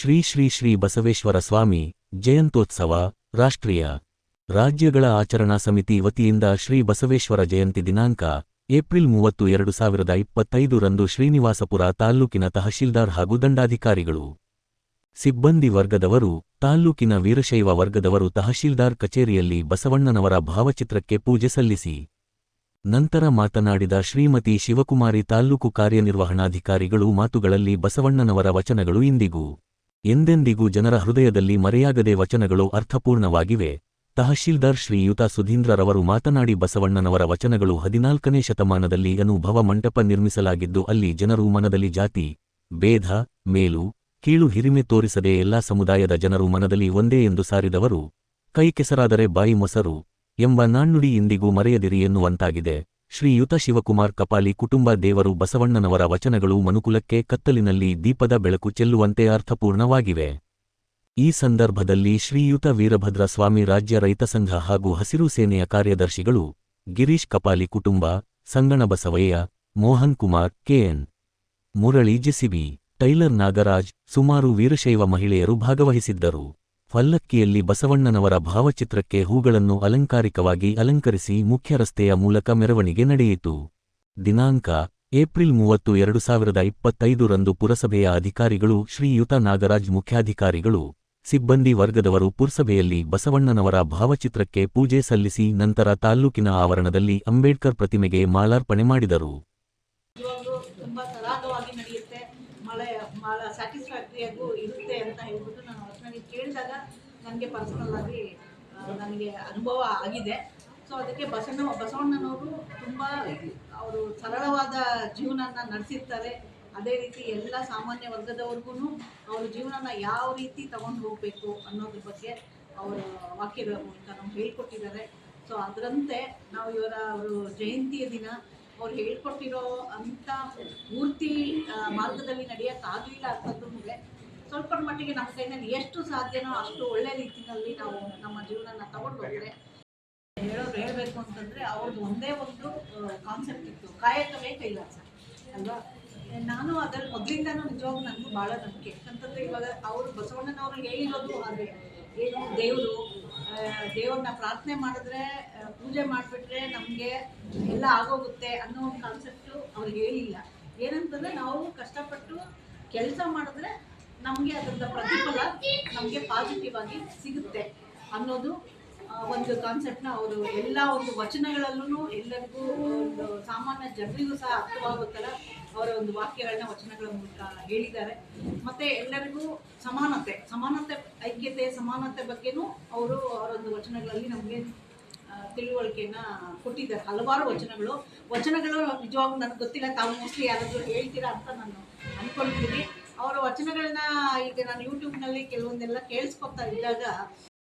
ಶ್ರೀ ಶ್ರೀ ಶ್ರೀ ಬಸವೇಶ್ವರ ಸ್ವಾಮಿ ಜಯಂತ್ಯೋತ್ಸವ, ರಾಷ್ಟ್ರೀಯ ರಾಜ್ಯಗಳ ಆಚರಣಾ ಸಮಿತಿ ವತಿಯಿಂದ ಶ್ರೀ ಬಸವೇಶ್ವರ ಜಯಂತಿ ದಿನಾಂಕ, ಏಪ್ರಿಲ್ ಮೂವತ್ತು ಎರಡು ಸಾವಿರದ ಇಪ್ಪತ್ತೈದು ರಂದು ಶ್ರೀನಿವಾಸಪುರ ತಾಲ್ಲೂಕಿನ ತಹಶೀಲ್ದಾರ್ ಹಾಗೂ ದಂಡಾಧಿಕಾರಿಗಳು. ಸಿಬ್ಬಂದಿ ವರ್ಗದವರು, ತಾಲ್ಲೂಕಿನ ವೀರಶೈವ ವರ್ಗದವರು ತಹಶೀಲ್ದಾರ್ ಕಚೇರಿಯಲ್ಲಿ ಬಸವಣ್ಣನವರ ಭಾವಚಿತ್ರಕ್ಕೆ ಪೂಜೆ ಸಲ್ಲಿಸಿ. ನಂತರ ಮಾತನಾಡಿದ ಶ್ರೀಮತಿ ಶಿವಕುಮಾರಿ ತಾಲ್ಲೂಕು ಕಾರ್ಯನಿರ್ವಹಣಾಧಿಕಾರಿಗಳು ಮಾತುಗಳಲ್ಲಿ ಬಸವಣ್ಣನವರ ವಚನಗಳು ಇಂದಿಗೂ. ಎಂದೆಂದಿಗೂ ಜನರ ಹೃದಯದಲ್ಲಿ ಮರೆಯಾಗದೆ ವಚನಗಳು ಅರ್ಥಪೂರ್ಣವಾಗಿವೆ. ತಹಶೀಲ್ದಾರ್ ಶ್ರೀಯುತ ಸುಧೀಂದ್ರರವರು ಮಾತನಾಡಿ ಬಸವಣ್ಣನವರ ವಚನಗಳು ಹದಿನಾಲ್ಕನೇ ಶತಮಾನದಲ್ಲಿ ಅನುಭವ ಮಂಟಪ ನಿರ್ಮಿಸಲಾಗಿದ್ದು ಅಲ್ಲಿ ಜನರು ಮನದಲ್ಲಿ ಜಾತಿ, ಭೇದ, ಮೇಲು, ಕೀಳು ಹಿರಿಮೆ ತೋರಿಸದೆ ಎಲ್ಲಾ ಸಮುದಾಯದ ಜನರು ಮನದಲ್ಲಿ ಒಂದೇ ಎಂದು ಸಾರಿದವರು. ಕೈಕೆಸರಾದರೆ ಬಾಯಿ ಮೊಸರು ಎಂಬ ನಾಣ್ಣುಡಿ ಇಂದಿಗೂ ಮರೆಯದಿರಿ ಎನ್ನುವಂತಾಗಿದೆ. ಶ್ರೀಯುತ ಶಿವಕುಮಾರ್ ಕಪಾಲಿ ಕುಟುಂಬ ದೇವರು ಬಸವಣ್ಣನವರ ವಚನಗಳು ಮನುಕುಲಕ್ಕೆ ಕತ್ತಲಿನಲ್ಲಿ ದೀಪದ ಬೆಳಕು ಚೆಲ್ಲುವಂತೆ ಅರ್ಥಪೂರ್ಣವಾಗಿವೆ. ಈ ಸಂದರ್ಭದಲ್ಲಿ ಶ್ರೀಯುತ ವೀರಭದ್ರ ಸ್ವಾಮಿ ರಾಜ್ಯ ರೈತ ಸಂಘ ಹಾಗೂ ಹಸಿರು ಸೇನೆಯ ಕಾರ್ಯದರ್ಶಿಗಳು ಗಿರೀಶ್ ಕಪಾಲಿ ಕುಟುಂಬ, Sangana Basavaiah, Mohan Kumar, KN Murali JCB tailor Nagaraj ಸುಮಾರು ವೀರಶೈವ ಮಹಿಳೆಯರು ಭಾಗವಹಿಸಿದ್ದರು. ಪಲ್ಲಕ್ಕಿಯಲ್ಲಿ ಬಸವಣ್ಣನವರ ಭಾವಚಿತ್ರಕ್ಕೆ ಹೂಗಳನ್ನು ಅಲಂಕಾರಿಕವಾಗಿ ಅಲಂಕರಿಸಿ ಮುಖ್ಯ ರಸ್ತೆಯ ಮೂಲಕ ಮೆರವಣಿಗೆ ನಡೆಯಿತು. ದಿನಾಂಕ, ಏಪ್ರಿಲ್ ಮೂವತ್ತು, ಎರಡು ಸಾವಿರದ ಇಪ್ಪತ್ತೈದು ರಂದು ಪುರಸಭೆಯ ಅಧಿಕಾರಿಗಳು, ಶ್ರೀಯುತ ನಾಗರಾಜ್ ಮುಖ್ಯಾಧಿಕಾರಿಗಳು, ಸಿಬ್ಬಂದಿ ವರ್ಗದವರು ಪುರಸಭೆಯಲ್ಲಿ ಬಸವಣ್ಣನವರ ಭಾವಚಿತ್ರಕ್ಕೆ ಪೂಜೆ ಸಲ್ಲಿಸಿ ನಂತರ ತಾಲ್ಲೂಕಿನ ಆವರಣದಲ್ಲಿ ಅಂಬೇಡ್ಕರ್ ಪ್ರತಿಮೆಗೆ ಮಾಲಾರ್ಪಣೆ ಮಾಡಿದರು. ಮಳೆ ಭಾಳ ಸ್ಯಾಟಿಸ್ಫ್ಯಾಕ್ಟ್ರಿಯಾಗೂ ಇರುತ್ತೆ ಅಂತ ಹೇಳ್ಬಿಟ್ಟು ನಾನು ಹೊಸನಾಗಿ ಕೇಳಿದಾಗ ನನಗೆ ಪರ್ಸನಲ್ ಆಗಿ ನನಗೆ ಅನುಭವ ಆಗಿದೆ. ಸೊ ಅದಕ್ಕೆ ಬಸವಣ್ಣ ಬಸವಣ್ಣನವರು ತುಂಬ ಅವರು ಸರಳವಾದ ಜೀವನನ ನಡೆಸಿರ್ತಾರೆ. ಅದೇ ರೀತಿ ಎಲ್ಲ ಸಾಮಾನ್ಯ ವರ್ಗದವ್ರಿಗೂ ಅವ್ರ ಜೀವನನ ಯಾವ ರೀತಿ ತಗೊಂಡು ಹೋಗಬೇಕು ಅನ್ನೋದ್ರ ಬಗ್ಗೆ ಅವರ ವಾಕ್ಯಗಳ ಮೂಲಕ ನಮ್ಗೆ ಹೇಳ್ಕೊಟ್ಟಿದ್ದಾರೆ. ಸೊ ಅದರಂತೆ ನಾವು ಇವರ, ಅವರು ಜಯಂತಿಯ ದಿನ ಅವ್ರು ಹೇಳ್ಕೊಟ್ಟಿರೋ ಅಂಥ ಪೂರ್ತಿ ಮಾರ್ಗದಲ್ಲಿ ನಡೆಯೋಕ್ಕಾಗಲಿಲ್ಲ ಅಂತಂದ್ರೂ ಸ್ವಲ್ಪ ಮಟ್ಟಿಗೆ ನಮ್ಮ ಕೈನಲ್ಲಿ ಎಷ್ಟು ಸಾಧ್ಯನೋ ಅಷ್ಟು ಒಳ್ಳೆ ರೀತಿಯಲ್ಲಿ ನಾವು ನಮ್ಮ ಜೀವನನ ತಗೊಂಡು ಹೋದ್ರೆ. ಹೇಳೋದು ಹೇಳಬೇಕು ಅಂತಂದ್ರೆ ಅವ್ರದ್ದು ಒಂದೇ ಒಂದು ಕಾನ್ಸೆಪ್ಟ್ ಇತ್ತು, ಕಾಯಕವೇ ಕೈಲಾಸ, ಅಲ್ವಾ? ನಾನು ಅದರ ಮೊದಲಿಂದನೂ ನಿಜವಾಗ್ಲೂ ನನಗೂ ಭಾಳ ನಂಬಿಕೆ. ಯಾಕಂತಂದ್ರೆ ಇವಾಗ ಅವರು ಬಸವಣ್ಣನವರು ಹೇಳಿರೋದು ಅದೇ ಏನು ದೇವರು ದೇವ್ರನ್ನ ಪ್ರಾರ್ಥನೆ ಮಾಡಿದ್ರೆ ಪೂಜೆ ಮಾಡಿಬಿಟ್ರೆ ನಮಗೆ ಎಲ್ಲ ಆಗೋಗುತ್ತೆ ಅನ್ನೋ ಒಂದು ಕಾನ್ಸೆಪ್ಟು ಅವ್ರಿಗೆ ಹೇಳಿಲ್ಲ. ಏನಂತಂದ್ರೆ ನಾವು ಕಷ್ಟಪಟ್ಟು ಕೆಲಸ ಮಾಡಿದ್ರೆ ನಮಗೆ ಅದರ ಪ್ರತಿಫಲ ನಮಗೆ ಪಾಸಿಟಿವ್ ಆಗಿ ಸಿಗುತ್ತೆ ಅನ್ನೋದು ಒಂದು ಕಾನ್ಸೆಪ್ಟ್ನ ಅವರು ಎಲ್ಲ ಒಂದು ವಚನಗಳಲ್ಲೂ ಎಲ್ಲರಿಗೂ ಒಂದು ಸಾಮಾನ್ಯ ಜನರಿಗೂ ಸಹ ಅರ್ಥವಾಗೋ ಅವರ ಒಂದು ವಾಕ್ಯಗಳನ್ನ ವಚನಗಳ ಮೂಲಕ ಹೇಳಿದ್ದಾರೆ. ಮತ್ತೆ ಎಲ್ಲರಿಗೂ ಸಮಾನತೆ ಸಮಾನತೆ, ಐಕ್ಯತೆ, ಸಮಾನತೆ ಬಗ್ಗೆನೂ ಅವರು ಅವರೊಂದು ವಚನಗಳಲ್ಲಿ ನಮಗೆ ತಿಳುವಳಿಕೆಯನ್ನ ಕೊಟ್ಟಿದ್ದಾರೆ. ಹಲವಾರು ವಚನಗಳು. ವಚನಗಳು ನಿಜವಾಗ್ಲೂ ನನಗೆ ಗೊತ್ತಿಲ್ಲ. ತಾವು ಮೋಸ್ಟ್ಲಿ ಯಾರಾದರೂ ಹೇಳ್ತೀರಾ ಅಂತ ನಾನು ಅನ್ಕೊಂಡಿದ್ದೀನಿ ಅವರ ವಚನಗಳನ್ನ ಈಗ ನಾನು ಯೂಟ್ಯೂಬ್ನಲ್ಲಿ ಕೆಲವೊಂದೆಲ್ಲ ಕೇಳಿಸ್ಕೊತಾ ಇದ್ದಾಗ